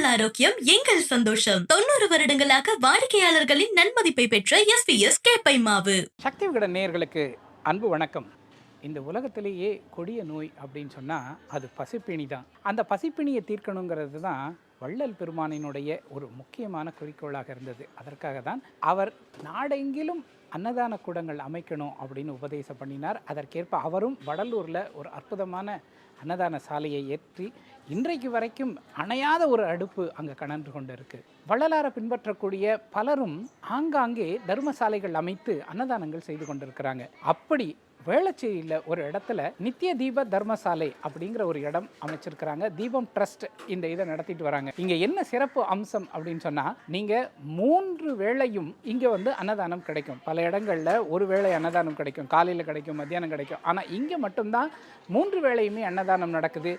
உங்கள் ஆரோக்கியம் எங்கள் சந்தோஷம். தொண்ணூறு வருடங்களாக வாடிக்கையாளர்களின் நன்மதிப்பை பெற்ற எஸ் பி எஸ் கேப்பை மாவு சக்தி விகடன் நேயர்களுக்கு அன்பு வணக்கம். இந்த உலகத்திலேயே கொடிய நோய் அப்படின்னு சொன்னால் அது பசிப்பிணி தான். அந்த பசிப்பிணியை தீர்க்கணுங்கிறது தான் வள்ளல் பெருமானினுடைய ஒரு முக்கியமான குறிக்கோளாக இருந்தது. அதற்காக தான் அவர் நாடெங்கிலும் அன்னதான கூடங்கள் அமைக்கணும் அப்படின்னு உபதேசம் பண்ணினார். அதற்கேற்ப அவரும் வடலூரில் ஒரு அற்புதமான அன்னதான சாலையை ஏற்றி இன்றைக்கு வரைக்கும் அணையாத ஒரு அடுப்பு அங்கே கணன்று கொண்டு இருக்கு வள்ளலாரை பின்பற்றக்கூடிய பலரும் ஆங்காங்கே தர்மசாலைகள் அமைத்து அன்னதானங்கள் செய்து கொண்டிருக்கிறாங்க. அப்படி வேளச்சேரியில் ஒரு இடத்துல நித்திய தீப தர்மசாலை அப்படிங்கிற ஒரு இடம் அமைச்சிருக்கிறாங்க. தீபம் ட்ரஸ்ட் இந்த இதை நடத்திட்டு வராங்க. இங்க என்ன சிறப்பு அம்சம் அப்படின்னு சொன்னா நீங்க மூன்று வேளையும் இங்க வந்து அன்னதானம் கிடைக்கும். பல இடங்கள்ல ஒரு வேளை அன்னதானம் கிடைக்கும். காலையில் கிடைக்கும் மத்தியானம் கிடைக்கும். ஆனா இங்க மட்டும்தான் மூன்று வேளையுமே அன்னதானம் நடக்குது.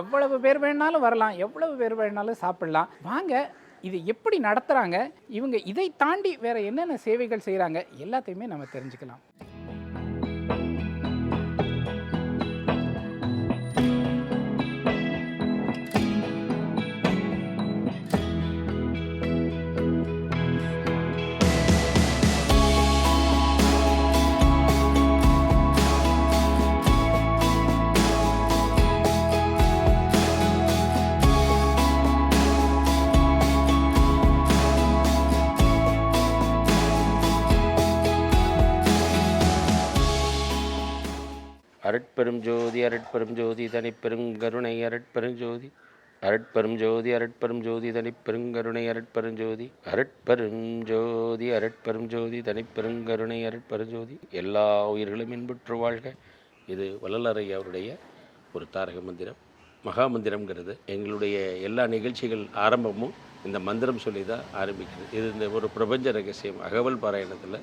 எவ்வளவு பேர் வேணாலும் வரலாம் எவ்வளவு பேர் வேணாலும் சாப்பிடலாம். வாங்க இது எப்படி நடத்துகிறாங்க இவங்க இதை தாண்டி வேற என்னென்ன சேவைகள் செய்கிறாங்க எல்லாத்தையுமே நம்ம தெரிஞ்சுக்கலாம். ஜோதி தனிப்பெரும் கருணை அருட்பெரும் ஜோதி அருட்பெரும் ஜோதி அரட்பெருஞ்சோதி. ஜோதி அரட்பெருஞ்சோதி கருணை அருட்பெரும் ஜோதி எல்லா உயிர்களும் இன்புற்று வாழ்க. இது வள்ளலரை அவருடைய ஒரு தாரக மந்திரம். மகா மந்திரம்ங்கிறது எங்களுடைய எல்லா நிகழ்ச்சிகள் ஆரம்பமும் இந்த மந்திரம் சொல்லி தான் ஆரம்பிக்கிறது. இது இந்த ஒரு பிரபஞ்ச ரகசியம். அகவல் பாராயணத்தில்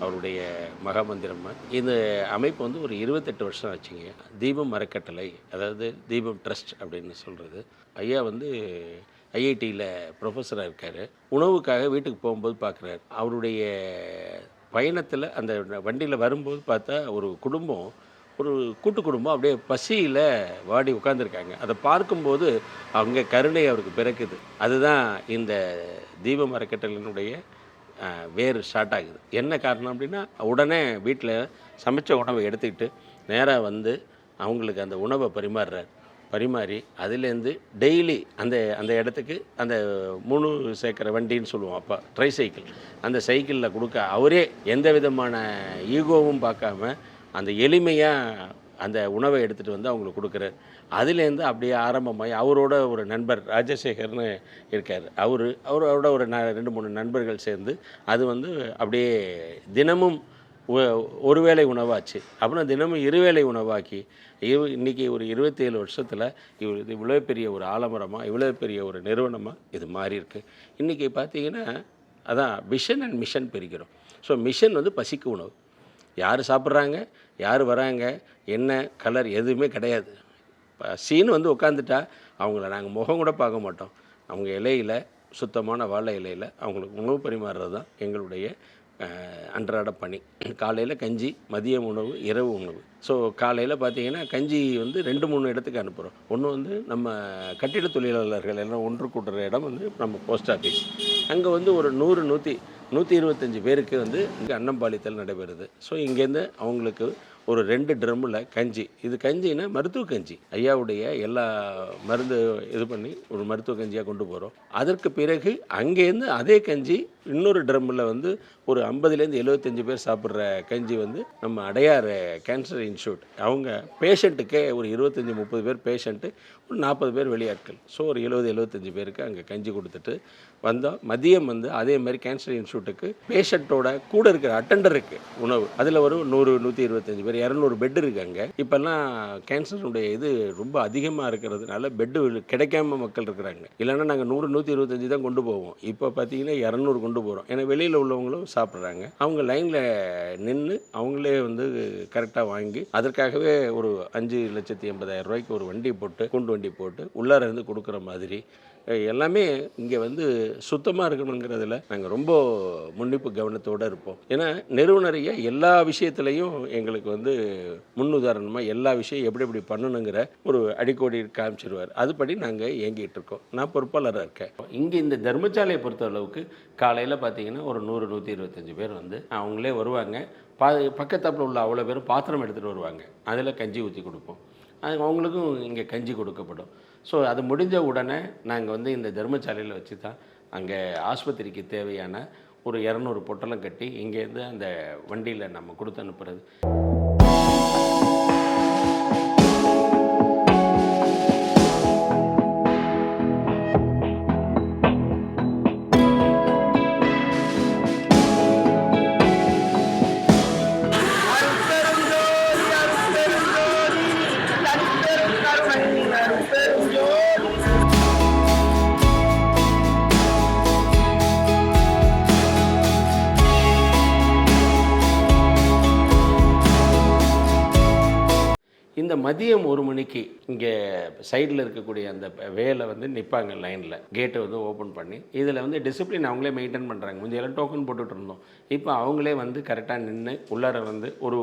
அவருடைய மகாமந்திரம் இந்த அமைப்பு வந்து ஒரு இருபத்தெட்டு வருஷம் ஆச்சுங்க. தீபம் அறக்கட்டளை அதாவது தீபம் ட்ரஸ்ட் அப்படின்னு சொல்கிறது ஐயா வந்து ஐஐடியில் ப்ரொஃபஸராக இருக்கார். உணவுக்காக வீட்டுக்கு போகும்போது பார்க்குறாரு அவருடைய பயணத்தில் அந்த வண்டியில் வரும்போது பார்த்தா ஒரு குடும்பம் ஒரு கூட்டு குடும்பம் அப்படியே பசியில் வாடி உட்காந்துருக்காங்க அதை பார்க்கும்போது அவங்க கருணை அவருக்கு பிறக்குது. அதுதான் இந்த தீபம் அறக்கட்டளையினுடைய வேர் ஸ்டார்ட் ஆகுது. என்ன காரணம் அப்படின்னா உடனே வீட்டில் சமைச்ச உணவை எடுத்துக்கிட்டு நேராக வந்து அவங்களுக்கு அந்த உணவை பரிமாறுறார். பரிமாறி அதுலேருந்து டெய்லி அந்த அந்த இடத்துக்கு அந்த மூணு சேர்க்குற வண்டின்னு சொல்லுவோம் அப்போ ட்ரை சைக்கிள் அந்த சைக்கிளில் கொடுக்க அவரே எந்த விதமான ஈகோவும் பார்க்காம அந்த எளிமையாக அந்த உணவை எடுத்துகிட்டு வந்து அவங்களுக்கு கொடுக்குறாரு அதுலேருந்து அப்படியே ஆரம்பமாகி அவரோட ஒரு நண்பர் ராஜசேகர்னு இருக்கார். அவர் அவரோட ஒரு ந ரெண்டு மூணு நண்பர்கள் சேர்ந்து அது வந்து அப்படியே தினமும் ஒரு ஒருவேளை உணவாச்சு. அப்புறம் தினமும் இருவேளை உணவாக்கி இவ் இன்னைக்கு ஒரு இருபத்தேழு வருஷத்தில் இவ் இது இவ்வளோ பெரிய ஒரு ஆலமரமாக இவ்வளோ பெரிய ஒரு நிறுவனமாக இது மாறியிருக்கு இன்றைக்கி பார்த்தீங்கன்னா அதான் விஷன் அண்ட் மிஷன் பிரிக்கிறோம். ஸோ மிஷன் வந்து பசிக்கு உணவு. யார் சாப்பிட்றாங்க? யார் வராங்க என்ன கலர் எதுவுமே கிடையாது. சீன் வந்து உட்காந்துட்டா அவங்கள நாங்கள் முகம் கூட பார்க்க மாட்டோம். அவங்க இலையில் சுத்தமான வாழை இலையில் அவங்களுக்கு உணவு பரிமாறுறது தான் எங்களுடைய அன்றாட பணி. காலையில் கஞ்சி மதியம் உணவு இரவு உணவு. ஸோ காலையில் பார்த்தீங்கன்னா கஞ்சி வந்து ரெண்டு மூணு இடத்துக்கு அனுப்புகிறோம் ஒன்று வந்து நம்ம கட்டிட தொழிலாளர்கள் எல்லாம் ஒன்று கூட்டுற இடம் வந்து நம்ம போஸ்ட் ஆஃபீஸ் அங்கே வந்து ஒரு நூறு நூற்றி நூற்றி இருபத்தஞ்சி பேருக்கு வந்து இங்கே அன்னம்பாளித்தல் நடைபெறுது. ஸோ இங்கேருந்து அவங்களுக்கு ஒரு ரெண்டு ட்ரம்மில் கஞ்சி. இது கஞ்சின்னா மருத்துவ கஞ்சி. ஐயாவுடைய எல்லா மருந்து இது பண்ணி ஒரு மருத்துவ கஞ்சியாக கொண்டு போகிறோம் அதற்கு பிறகு அங்கேருந்து அதே கஞ்சி இன்னொரு ட்ரம்மில் வந்து ஒரு ஐம்பதுலேருந்து எழுபத்தஞ்சு பேர் சாப்பிட்ற கஞ்சி வந்து நம்ம அடையார் கேன்சர் இன்ஸ்டியூட் அவங்க பேஷண்ட்டுக்கே ஒரு இருபத்தஞ்சி முப்பது பேர் பேஷண்ட்டு ஒரு நாற்பது பேர் வெளியாட்கள். ஸோ ஒரு எழுபது எழுபத்தஞ்சு பேருக்கு அங்கே கஞ்சி கொடுத்துட்டு வந்தால் மதியம் வந்து அதே மாதிரி கேன்சர் இன்ஸ்டியூட்டுக்கு பேஷண்ட்டோட கூட இருக்கிற அட்டண்டருக்கு உணவு. அதில் ஒரு நூறு நூற்றி இருபத்தஞ்சி பேர் இரநூறு பெட் இருக்குது அங்கே. இப்போல்லாம் கேன்சருடைய இது ரொம்ப அதிகமாக இருக்கிறதுனால பெட்டு கிடைக்காம மக்கள் இருக்கிறாங்க. இல்லைன்னா நாங்கள் நூறு நூற்றி இருபத்தஞ்சி தான் கொண்டு போவோம். இப்போ பார்த்தீங்கன்னா இரநூறு கொண்டு போகிறோம் ஏன்னா வெளியில் உள்ளவங்களும் சாப்பிட்றாங்க. அவங்க லைனில் நின்று அவங்களே வந்து கரெக்டாக வாங்கி அதற்காகவே ஒரு அஞ்சு லட்சத்தி எண்பதாயிரம் ரூபாய்க்கு ஒரு வண்டி போட்டு குண்டு வண்டி போட்டு உள்ளார இருந்து கொடுக்குற மாதிரி எல்லாமே இங்கே வந்து சுத்தமாக இருக்கணுங்கிறதுல நாங்கள் ரொம்ப முன்னிப்பு கவனத்தோடு இருப்போம். ஏன்னா நிறுவனரைய எல்லா விஷயத்துலையும் எங்களுக்கு வந்து முன்னுதாரணமாக எல்லா விஷயம் எப்படி எப்படி பண்ணணுங்கிற ஒரு அடிக்கோடி காமிச்சிருவார். அதுபடி நாங்கள் இயங்கிட்டு இருக்கோம். நான் பொறுப்பாளராக இருக்கேன். இங்கே இந்த தர்மசாலையை பொறுத்த அளவுக்கு காலையில் பார்த்தீங்கன்னா ஒரு நூறு நூற்றி இருபத்தஞ்சு பேர் வந்து அவங்களே வருவாங்க. பா பக்கத்தாப்பில் உள்ள அவ்வளோ பேரும் பாத்திரம் எடுத்துகிட்டு வருவாங்க. அதில் கஞ்சி ஊற்றி கொடுப்போம். அது அவங்களுக்கும் இங்கே கஞ்சி கொடுக்கப்படும். ஸோ அது முடிஞ்ச உடனே நாங்கள் வந்து இந்த தர்மசாலையில் வச்சு தான் அங்கே ஆஸ்பத்திரிக்கு தேவையான ஒரு இரநூறு பொட்டலம் கட்டி இங்கேருந்து அந்த வண்டியில் நம்ம கொடுத்து அனுப்புறது. இந்த மதியம் ஒரு மணிக்கு இங்கே சைடில் இருக்கக்கூடிய அந்த வேலை வந்து நிற்பாங்க லைனில். கேட்டை வந்து ஓப்பன் பண்ணி இதில் வந்து டிசிப்ளின் அவங்களே மெயின்டைன் பண்ணுறாங்க முந்தையெல்லாம் டோக்கன் போட்டுட்டு இருந்தோம். இப்போ அவங்களே வந்து கரெக்டாக நின்று உள்ளார வந்து ஒரு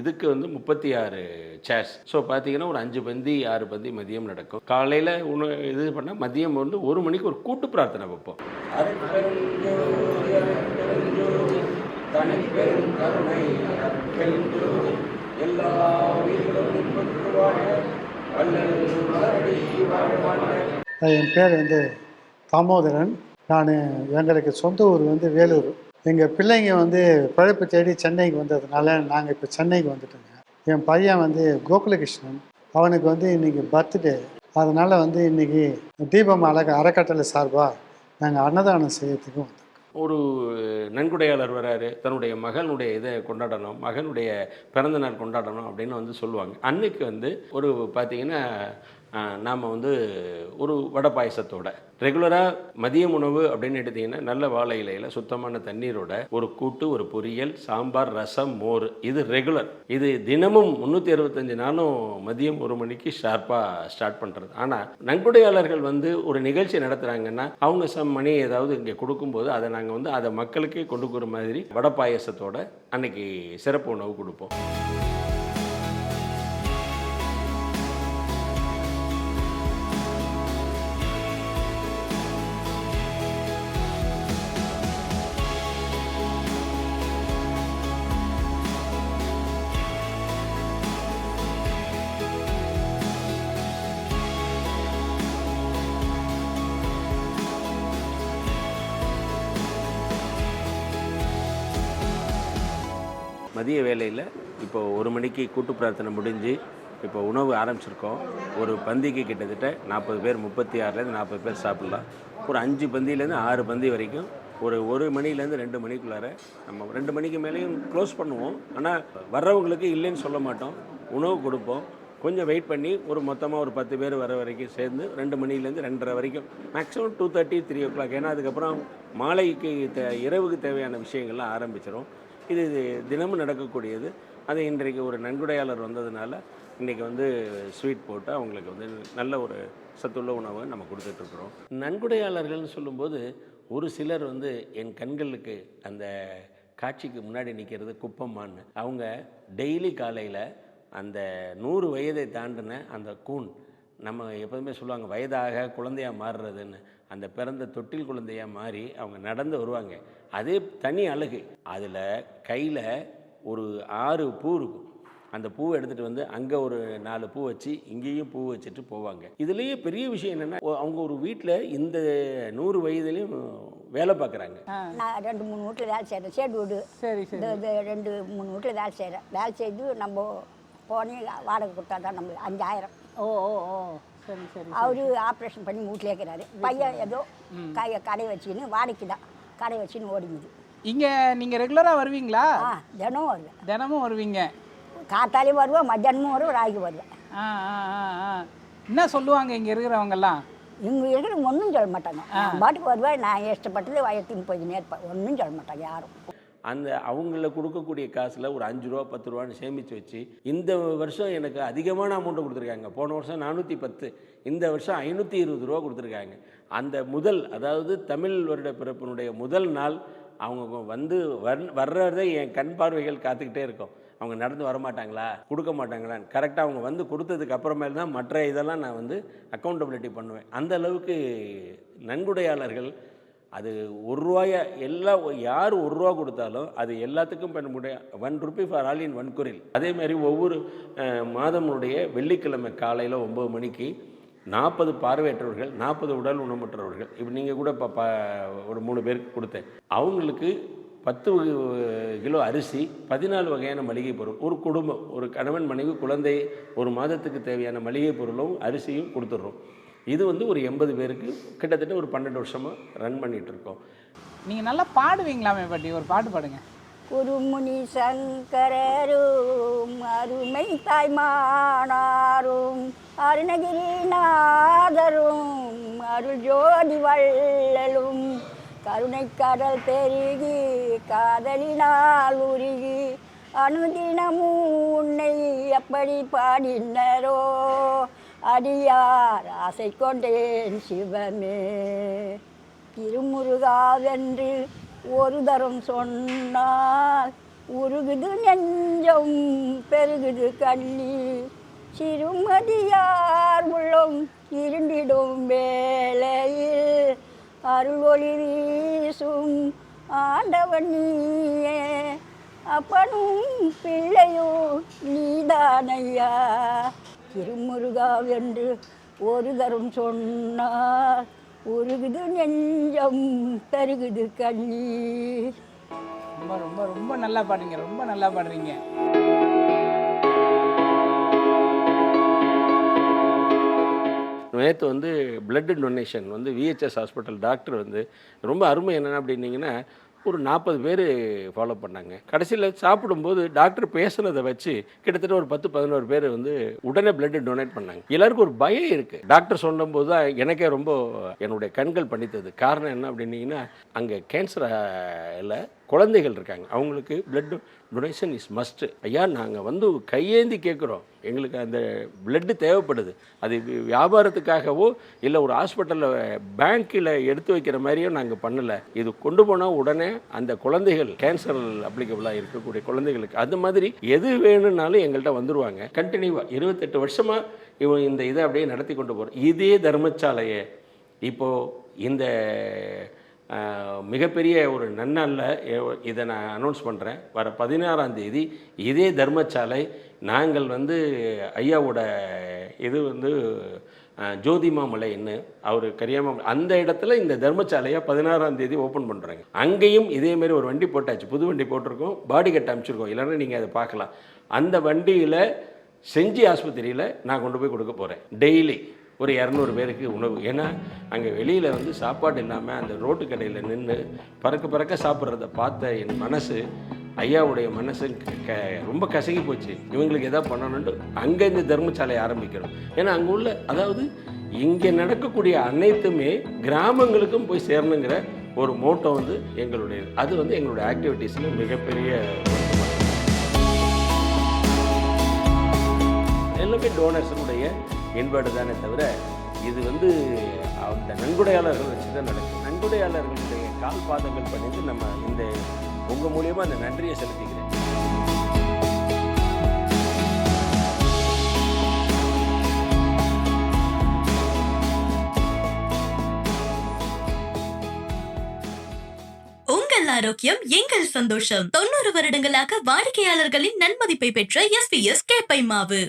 இதுக்கு வந்து முப்பத்தி ஆறு சேர்ஸ் ஸோ பார்த்தீங்கன்னா ஒரு அஞ்சு பந்தி ஆறு பந்தி மதியம் நடக்கும். காலையில் உணவு இது பண்ணால் மதியம் வந்து ஒரு மணிக்கு ஒரு கூட்டு பிரார்த்தனை வைப்போம். எல்லா என் பேர் வந்து தாமோதரன். நான் எங்களுக்கு சொந்த ஊர் வந்து வேலூர். எங்கள் பிள்ளைங்க வந்து பழப்பு தேடி சென்னைக்கு வந்ததுனால நாங்கள் இப்போ சென்னைக்கு வந்துட்டோங்க. என் பையன் வந்து கோகுலகிருஷ்ணன். அவனுக்கு வந்து இன்றைக்கி பர்த்டே. அதனால் வந்து இன்றைக்கி தீபம் அழக அறக்கட்டளை சார்பாக நாங்கள் அன்னதானம் செய்யறதுக்கு வந்தோம். ஒரு நன்கொடையாளர் வராரு தன்னுடைய மகனுடைய இதை கொண்டாடணும் மகனுடைய பிறந்த நாள் கொண்டாடணும் அப்படின்னு வந்து சொல்லுவாங்க. அன்னைக்கு வந்து ஒரு பார்த்திங்கன்னா நாம் வந்து ஒரு வடை பாயசத்தோட. ரெகுலராக மதியம் உணவு அப்படின்னு எடுத்தீங்கன்னா நல்ல வாழை இலையில் சுத்தமான தண்ணீரோட ஒரு கூட்டு ஒரு பொரியல் சாம்பார் ரசம் மோர் இது ரெகுலர் இது தினமும் முந்நூற்றி அறுபத்தஞ்சு நாளும் மதியம் ஒரு மணிக்கு ஷார்ப்பாக ஸ்டார்ட் பண்ணுறது ஆனால் நன்கொடையாளர்கள் வந்து ஒரு நிகழ்ச்சி நடத்துகிறாங்கன்னா அவங்க சம் மணி ஏதாவது இங்கே கொடுக்கும்போது அதை நாங்கள் வந்து அதை மக்களுக்கே கொண்டு மாதிரி வடை பாயசத்தோட அன்னைக்கு சிறப்பு உணவு கொடுப்போம். மதிய வேலையில் இப்போ ஒரு மணிக்கு கூட்டு பிரார்த்தனை முடிஞ்சு இப்போ உணவு ஆரம்பிச்சிருக்கோம். ஒரு பந்திக்கு கிட்டத்தட்ட நாற்பது பேர் முப்பத்தி ஆறுலேருந்து நாற்பது பேர் சாப்பிட்லாம். ஒரு அஞ்சு பந்தியிலேருந்து ஆறு பந்தி வரைக்கும். ஒரு ஒரு மணிலேருந்து ரெண்டு மணிக்குள்ளார நம்ம ரெண்டு மணிக்கு மேலேயும் க்ளோஸ் பண்ணுவோம். ஆனால் வர்றவங்களுக்கு இல்லைன்னு சொல்ல மாட்டோம். உணவு கொடுப்போம். கொஞ்சம் வெயிட் பண்ணி ஒரு மொத்தமாக ஒரு பத்து பேர் வர வரைக்கும் சேர்ந்து ரெண்டு மணிலேருந்து ரெண்டரை வரைக்கும். Maximum two thirty three o'clock ஏன்னா அதுக்கப்புறம் மாலைக்கு தே இரவுக்கு தேவையான விஷயங்கள்லாம் ஆரம்பிச்சிடும் இது தினமும் நடக்கக்கூடியது. அது இன்றைக்கு ஒரு நன்கொடையாளர் வந்ததுனால இன்றைக்கி வந்து ஸ்வீட் போட்டு அவங்களுக்கு வந்து நல்ல ஒரு சத்துள்ள உணவை நம்ம கொடுத்துட்ருக்குறோம். நன்கொடையாளர்கள்னு சொல்லும்போது ஒரு சிலர் வந்து என் கண்களுக்கு அந்த காட்சிக்கு முன்னாடி நிற்கிறது குப்பம்மான்னு. அவங்க டெய்லி காலையில் அந்த நூறு வயதை தாண்டின அந்த கூன் நம்ம எப்போதுமே சொல்லுவாங்க வயதாக குழந்தையா மாறுறதுன்னு. அந்த பிறந்த தொட்டில் குழந்தையா மாறி அவங்க நடந்து வருவாங்க. அதே தனி அழகு. அதில் கையில் ஒரு ஆறு பூ இருக்கும். அந்த பூவை எடுத்துகிட்டு வந்து அங்கே ஒரு நாலு பூ வச்சு இங்கேயும் பூ வச்சுட்டு போவாங்க. இதுலேயே பெரிய விஷயம் என்னென்னா அவங்க ஒரு வீட்டில் இந்த நூறு வயதுலேயும் வேலை பார்க்குறாங்க. நான் ரெண்டு மூணு வீட்டில் வேலை செய்கிறேன் ஷேட் வீடு. சரி ரெண்டு மூணு வீட்டில் வேலை செய்கிறேன் வேலை செய்து நம்ம போனே வாடகை கொடுத்தா தான் நம்ம அஞ்சாயிரம். ஓ ஓ ஓ. சரி சரி அவரு ஆப்ரேஷன் பண்ணி வீட்டிலே இருக்கிறாரு பையன் ஏதோ கையை கடை வச்சுக்கின்னு வாடகைக்கு தான். கடை வச்சுன்னு ஓடிங்குது இங்கே நீங்கள் ரெகுலராக வருவீங்களா? ஆ தினம் வருவேன். தினமும் வருவீங்க. காத்தாலையும் வருவேன் மத்தியானமும் வருவேன் ராய்க்கு வருவேன். ஆ ஆ ஆ ஆ. என்ன சொல்லுவாங்க இங்கே இருக்கிறவங்கெல்லாம்? இவங்க இருக்கிற ஒன்றும் சொல்ல மாட்டாங்க. நான் பாட்டுக்கு வருவேன் நான் இஷ்டப்பட்டது வயத்துக்கு போய் நேர்ப்பேன் ஒன்றும் சொல்ல மாட்டாங்க யாரும். அந்த அவங்கள கொடுக்கக்கூடிய காசில் ஒரு அஞ்சு ரூபா பத்து ரூபான்னு சேமித்து வச்சு இந்த வருஷம் எனக்கு அதிகமான அமௌண்ட்டை கொடுத்துருக்காங்க. போன வருஷம் நானூற்றி பத்து இந்த வருஷம் ஐநூற்றி இருபது ரூபா கொடுத்துருக்காங்க. அந்த முதல் அதாவது தமிழ் வருட பிறப்பினுடைய முதல் நாள் அவங்க வந்து வர் வர்றதை என் கண் பார்வைகள் காத்துக்கிட்டே இருக்கும். அவங்க நடந்து வர மாட்டாங்களா கொடுக்க மாட்டாங்களான்னு. கரெக்டாக அவங்க வந்து கொடுத்ததுக்கு அப்புறமேல் தான் மற்ற இதெல்லாம் நான் வந்து அக்கௌண்டபிலிட்டி பண்ணுவேன். அந்த அளவுக்கு நன்கொடையாளர்கள் அது ஒரு ரூபாய எல்லா யார் ஒரு ரூபா கொடுத்தாலும் அது எல்லாத்துக்கும் பண்ண முடியாது one rupee for all in one குரில் அதே மாதிரி ஒவ்வொரு மாதமுடைய வெள்ளிக்கிழமை காலையில் ஒம்பது மணிக்கு நாற்பது பார்வையற்றவர்கள் நாற்பது உடல் உணமுற்றவர்கள் இப்போ நீங்கள் கூட இப்போ ப ஒரு மூணு பேருக்கு கொடுத்தேன். அவங்களுக்கு பத்து கிலோ அரிசி பதினாலு வகையான மளிகை பொருள் ஒரு குடும்பம் ஒரு கணவன் மனைவி குழந்தை ஒரு மாதத்துக்கு தேவையான மளிகை பொருளும் அரிசியும் கொடுத்துட்றோம். இது வந்து ஒரு எண்பது பேருக்கு கிட்டத்தட்ட ஒரு பன்னெண்டு வருஷமாக ரன் பண்ணிகிட்டு இருக்கோம் நீங்கள் நல்லா பாடுவீங்களாமே பாட்டி? ஒரு பாட்டு பாடுங்க. குருமுனி சங்கரரும் அருமை தாய்மானாரும் அருணகிரிநாதரும் அருள் ஜோதி வள்ளலும் கருணை கடல் பெருகி காதலினால் உருகி அனுதினமும் உன்னை எப்படி பாடினரோ அடியார் ஆசை கொண்டேன் சிவமே. திருமுருகாவென்று ஒரு தரம் சொன்னால் உருகுது நெஞ்சம் பெருகுது கள்ளி சிறுமதியார் உள்ளம் இருண்டிடும் வேளையில் அருள் ஒளி வீசும் ஆண்டவன் நீயே. அப்பனும் பிள்ளையோ நீதானையா. திருமுருகாவென்று ஒரு தரம் சொன்னார். உருகுது நெஞ்சம் பெருகுது கண்ணீர். ரொம்ப ரொம்ப ரொம்ப நல்லா பாடுறீங்க ரொம்ப நல்லா பாடுறீங்க. நேற்று வந்து பிளட் டொனேஷன் வந்து விஹெச்எஸ் ஹாஸ்பிட்டல் டாக்டர் வந்து ரொம்ப அருமை என்னென்ன அப்படின்னீங்கன்னா ஒரு நாற்பது பேர் ஃபாலோ பண்ணாங்க. கடைசியில் சாப்பிடும்போது டாக்டர் பேசுனதை வச்சு கிட்டத்தட்ட ஒரு பத்து பதினோரு பேர் வந்து உடனே பிளட் டொனேட் பண்ணாங்க. எல்லாருக்கும் ஒரு பயம் இருக்குது டாக்டர் சொன்னபோது தான் எனக்கே ரொம்ப என்னுடைய கண்கள் பண்ணித்தது காரணம் என்ன அப்படின்னீங்கன்னா அங்கே கேன்சர் இல்லை குழந்தைகள் இருக்காங்க. அவங்களுக்கு பிளட் டொனேஷன் இஸ் மஸ்ட்டு ஐயா நாங்கள் வந்து கையேந்தி கேட்குறோம். எங்களுக்கு அந்த பிளட்டு தேவைப்படுது. அது வியாபாரத்துக்காகவோ இல்லை ஒரு ஹாஸ்பிட்டலில் பேங்க்கில் எடுத்து வைக்கிற மாதிரியோ நாங்கள் பண்ணலை. இது கொண்டு போனால் உடனே அந்த குழந்தைகள் கேன்சர் அப்ளிகபிளாக இருக்கக்கூடிய குழந்தைகளுக்கு. அது மாதிரி எது வேணும்னாலும் எங்கள்கிட்ட வந்துடுவாங்க கண்டினியூவாக இருபத்தெட்டு வருஷமாக இவன் இந்த இதை அப்படியே நடத்தி கொண்டு போகிறோம் இதே தர்மசாலையை இப்போது இந்த மிகப்பெரிய ஒரு நன்னல்ல இதை நான் அனௌன்ஸ் பண்ணுறேன் வர பதினாறாம் தேதி இதே தர்மசாலை நாங்கள் வந்து ஐயாவோட இது வந்து ஜோதிமாமலைன்னு அவர் கரியாமா அந்த இடத்துல இந்த தர்மசாலையை பதினாறாம் தேதி ஓப்பன் பண்ணுறாங்க அங்கேயும் இதேமாரி ஒரு வண்டி போட்டாச்சு. புது வண்டி போட்டிருக்கோம். பாடி கட்ட அமைச்சிருக்கோம். இல்லைன்னா நீங்கள் அதை பார்க்கலாம். அந்த வண்டியில் செஞ்சி ஆஸ்பத்திரியில் நான் கொண்டு போய் கொடுக்க போகிறேன் டெய்லி. ஒரு இரநூறு பேருக்கு உணவு. ஏன்னா அங்கே வெளியில் வந்து சாப்பாடு இல்லாமல் அந்த ரோட்டு கடையில் நின்று பறக்க பறக்க சாப்பிட்றத பார்த்த என் மனசு ஐயாவுடைய மனசு க- ரொம்ப கசங்கி போச்சு. இவங்களுக்கு எதாவது பண்ணணுன்ட்டு அங்கே இந்த தர்மசாலை ஆரம்பிக்கணும் ஏன்னா அங்கே உள்ள அதாவது இங்கே நடக்கக்கூடிய அனைத்துமே கிராமங்களுக்கும் போய் சேரணுங்கிற ஒரு மோட்டோ வந்து எங்களுடைய அது வந்து எங்களுடைய ஆக்டிவிட்டீஸில் மிகப்பெரிய எல்லாமே டோனர்ஸனுடைய மேம்பாடு தானே தவிர இது வந்து அந்த நன்கொடையாளர்கள் வச்சு தான் நடக்கும் நன்கொடையாளர்களுடைய கால் பாதங்கள் பண்ணிட்டு நம்ம இந்த உங்கள் மூலியமாக அந்த நன்றியை செலுத்திக்கிறேன். உங்கள் ஆரோக்கியம் எங்கள் சந்தோஷம். தொண்ணூறு வருடங்களாக வாடிக்கையாளர்களின் நன்மதிப்பை பெற்ற எஸ் பி எஸ் கேப்பை மாவு.